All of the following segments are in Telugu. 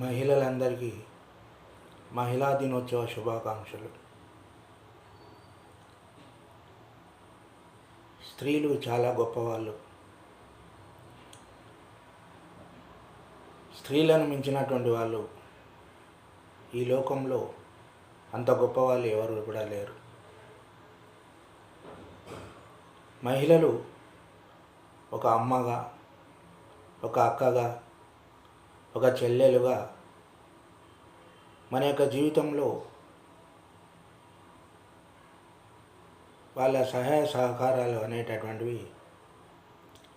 మహిళలందరికీ మహిళా దినోత్సవ శుభాకాంక్షలు. స్త్రీలు చాలా గొప్పవాళ్ళు. స్త్రీలను మించినటువంటి వాళ్ళు ఈ లోకంలో అంత గొప్పవాళ్ళు ఎవరు కూడా లేరు. మహిళలు ఒక అమ్మగా ఒక అక్కగా ఒక చెల్లెలుగా మన యొక్క జీవితంలో వాళ్ళ సహాయ సహకారాలు అనేటటువంటివి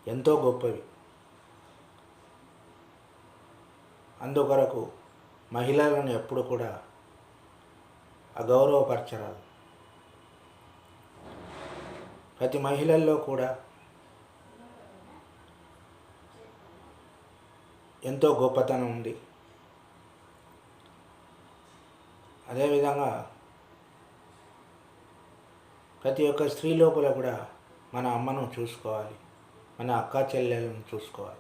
ఎంతో గొప్పవి. అందుకొరకు మహిళలను ఎప్పుడు కూడా అగౌరవపరచరాదు. ప్రతి మహిళల్లో కూడా ఎంతో గొప్పతనం ఉంది. అదేవిధంగా ప్రతి ఒక్క స్త్రీ లోపల కూడా మన అమ్మను చూసుకోవాలి. మన అక్క చెల్లెలను చూసుకోవాలి.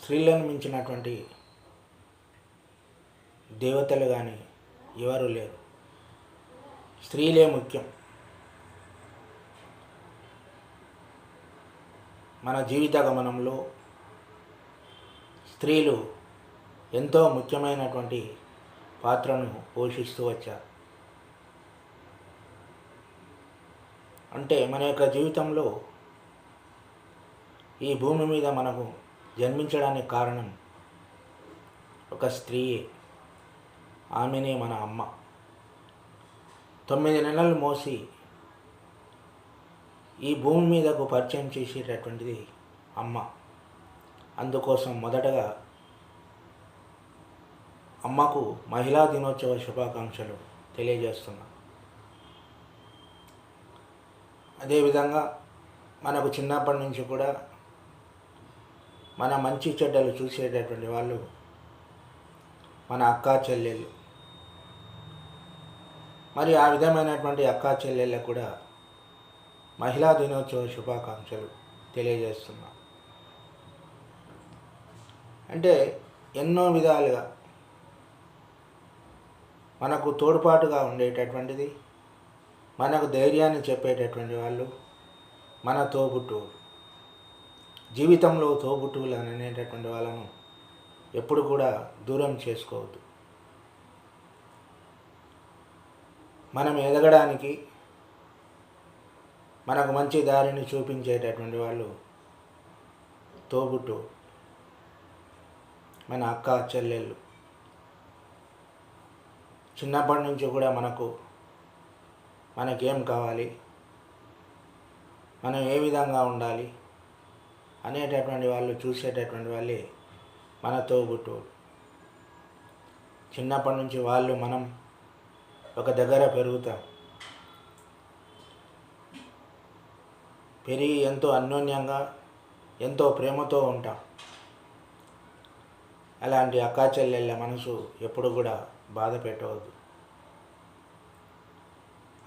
స్త్రీలను మించినటువంటి దేవతలు కానీ ఎవరు లేరు. స్త్రీలే ముఖ్యం. మన జీవిత గమనంలో స్త్రీలు ఎంతో ముఖ్యమైనటువంటి పాత్రను పోషిస్తూ వచ్చారు. అంటే మన యొక్క జీవితంలో ఈ భూమి మీద మనకు జన్మించడానికి కారణం ఒక స్త్రీయే ఆమెనే మన అమ్మ. తొమ్మిది నెలలు మోసి ఈ భూమి మీదకు పరిచయం చేసేటటువంటిది అమ్మ. అందుకోసం మొదటగా అమ్మకు మహిళా దినోత్సవ శుభాకాంక్షలు తెలియజేస్తున్నా. అదేవిధంగా మనకు చిన్నప్పటి నుంచి కూడా మన మంచి చెడ్డలు చూసేటటువంటి వాళ్ళు మన అక్క చెల్లెళ్ళు. మరి ఆ విధమైనటువంటి అక్కా చెల్లెళ్ళకు కూడా మహిళా దినోత్సవ శుభాకాంక్షలు తెలియజేస్తున్నా. అంటే ఎన్నో విధాలుగా మనకు తోడ్పాటుగా ఉండేటటువంటిది మనకు ధైర్యాన్ని చెప్పేటటువంటి వాళ్ళు మన తోబుట్టువులు. జీవితంలో తోబుట్టువులు అనేటటువంటి వాళ్ళను ఎప్పుడు కూడా దూరం చేసుకోవద్దు. మనం ఎదగడానికి మనకు మంచి దారిని చూపించేటటువంటి వాళ్ళు తోబుట్టు మన అక్క చెల్లెళ్ళు. చిన్నప్పటి నుంచి కూడా మనకు మనకేం కావాలి? మనం ఏ విధంగా ఉండాలి? అనేటటువంటి వాళ్ళు చూసేటటువంటి వాళ్ళే మన తోబుట్టు. చిన్నప్పటి నుంచి వాళ్ళు మనం ఒక దగ్గర పెరుగుతాం. పెరిగి ఎంతో అన్యోన్యంగా ఎంతో ప్రేమతో ఉంటాం. అలాంటి అక్కా చెల్లెళ్ళ మనసు ఎప్పుడు కూడా బాధ పెట్టవద్దు.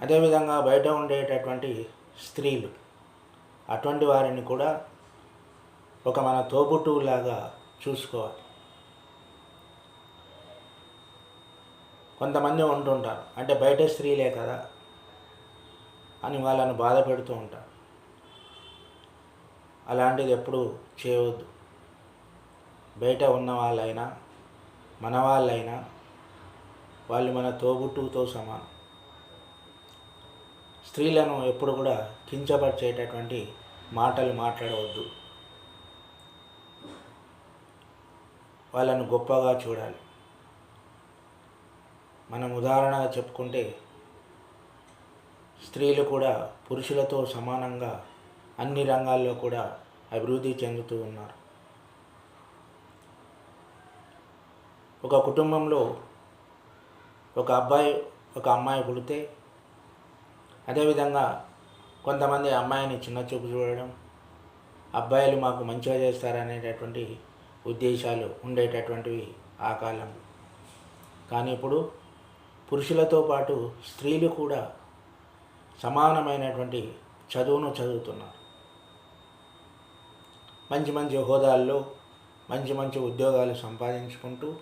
అదేవిధంగా బయట ఉండేటటువంటి స్త్రీలు అటువంటి వారిని కూడా ఒక మన తోబుట్టువులాగా చూసుకోవాలి. కొంతమంది ఉంటుంటారు. అంటే బయట స్త్రీలే కదా అని వాళ్ళను బాధ పెడుతూ ఉంటారు. అలాంటిది ఎప్పుడు చేయవద్దు. బయట ఉన్న వాళ్ళైనా మన వాళ్ళైనా వాళ్ళు మన తోబుట్టుతో సమానం. స్త్రీలను ఎప్పుడు కూడా కించపరిచేటటువంటి మాటలు మాట్లాడవద్దు. వాళ్ళను గొప్పగా చూడాలి. మనం ఉదాహరణగా చెప్పుకుంటే స్త్రీలు కూడా పురుషులతో సమానంగా అన్ని రంగాల్లో కూడా అభివృద్ధి చెందుతూ ఉన్నారు. ఒక కుటుంబంలో ఒక అబ్బాయి ఒక అమ్మాయి పుడితే అదేవిధంగా కొంతమంది అమ్మాయిని చిన్న చూపు చూడడం అబ్బాయిలు మాకు మంచిగా చేస్తారనేటటువంటి ఉద్దేశాలు ఉండేటటువంటివి ఆ కాలం. కానీ ఇప్పుడు పురుషులతో పాటు స్త్రీలు కూడా సమానమైనటువంటి చదువును చదువుతున్నారు. మంచి మంచి హోదాల్లో మంచి మంచి ఉద్యోగాలు సంపాదించుకుంటూ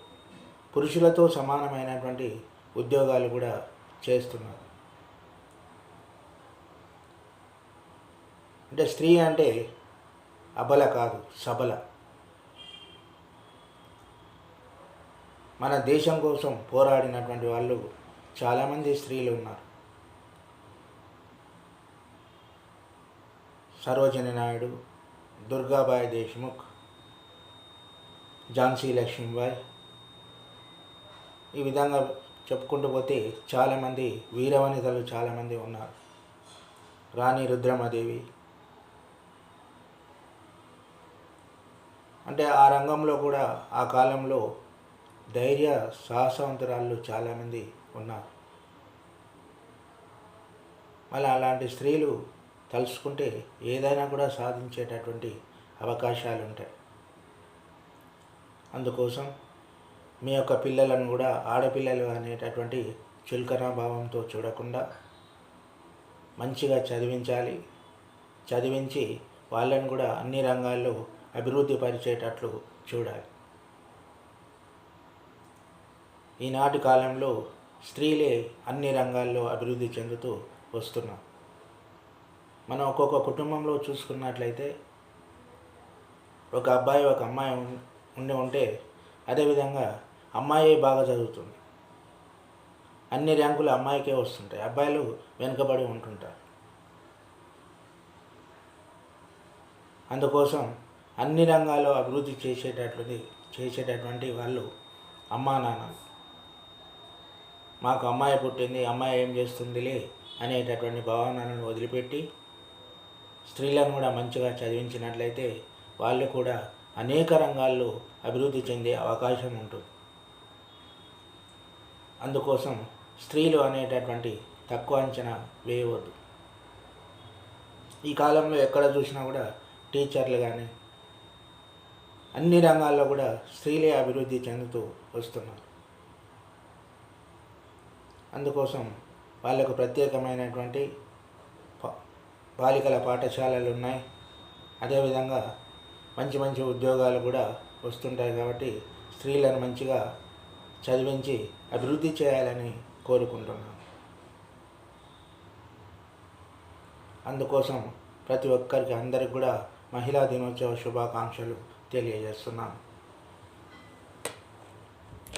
పురుషులతో సమానమైనటువంటి ఉద్యోగాలు కూడా చేస్తున్నారు. అంటే స్త్రీ అంటే అబల కాదు సబల. మన దేశం కోసం పోరాడినటువంటి వాళ్ళు చాలామంది స్త్రీలు ఉన్నారు. సరోజని నాయుడు దుర్గాబాయి దేశ్ముఖ్ ఝాన్సీ లక్ష్మీబాయి ఈ విధంగా చెప్పుకుంటూ పోతే చాలామంది వీరవనితలు చాలామంది ఉన్నారు. రాణి రుద్రమదేవి. అంటే ఆ రంగంలో కూడా ఆ కాలంలో ధైర్య సాహసవంతురాళ్ళు చాలామంది ఉన్నారు. మళ్ళీ అలాంటి స్త్రీలు తలుసుకుంటే ఏదైనా కూడా సాధించేటటువంటి అవకాశాలు ఉంటాయి అందుకోసం మీ యొక్క పిల్లలను కూడా ఆడపిల్లలు అనేటటువంటి చులకన భావంతో చూడకుండా మంచిగా చదివించాలి. చదివించి వాళ్ళని కూడా అన్ని రంగాల్లో అభివృద్ధి పరిచేటట్లు చూడాలి. ఈనాటి కాలంలో స్త్రీలే అన్ని రంగాల్లో అభివృద్ధి చెందుతూ వస్తున్నారు. మనం ఒక్కొక్క కుటుంబంలో చూసుకున్నట్లయితే ఒక అబ్బాయి ఒక అమ్మాయి ఉం- ఉండి ఉంటే అదేవిధంగా అమ్మాయి బాగా చదువుతుంది. అన్ని ర్యాంకులు అమ్మాయికే వస్తుంటాయి. అబ్బాయిలు వెనుకబడి ఉంటుంటారు. అందుకోసం అన్ని రంగాల్లో అభివృద్ధి చేసేటటువంటి చేసేటటువంటి వాళ్ళు అమ్మా నాన్న. మాకు అమ్మాయి పుట్టింది అమ్మాయి ఏం చేస్తుందిలే అనేటటువంటి భావనలను వదిలిపెట్టి స్త్రీలను కూడా మంచిగా చదివించినట్లయితే వాళ్ళు కూడా అనేక రంగాల్లో అభివృద్ధి చెందే అవకాశం ఉంటుంది అందుకోసం స్త్రీలు అనేటటువంటి తక్కువ అంచనా వేయవద్దు. ఈ కాలంలో ఎక్కడ చూసినా కూడా టీచర్లు కానీ అన్ని రంగాల్లో కూడా స్త్రీలే అభివృద్ధి చెందుతూ వస్తున్నారు. అందుకోసం వాళ్ళకు ప్రత్యేకమైనటువంటి బాలికల పాఠశాలలు ఉన్నాయి. అదేవిధంగా మంచి మంచి ఉద్యోగాలు కూడా వస్తుంటాయి కాబట్టి స్త్రీలను మంచిగా చదివించి అభివృద్ధి చేయాలని కోరుకుంటున్నాను. అందుకోసం ప్రతి ఒక్కరికి అందరికి కూడా మహిళా దినోత్సవ శుభాకాంక్షలు తెలియజేస్తున్నాను.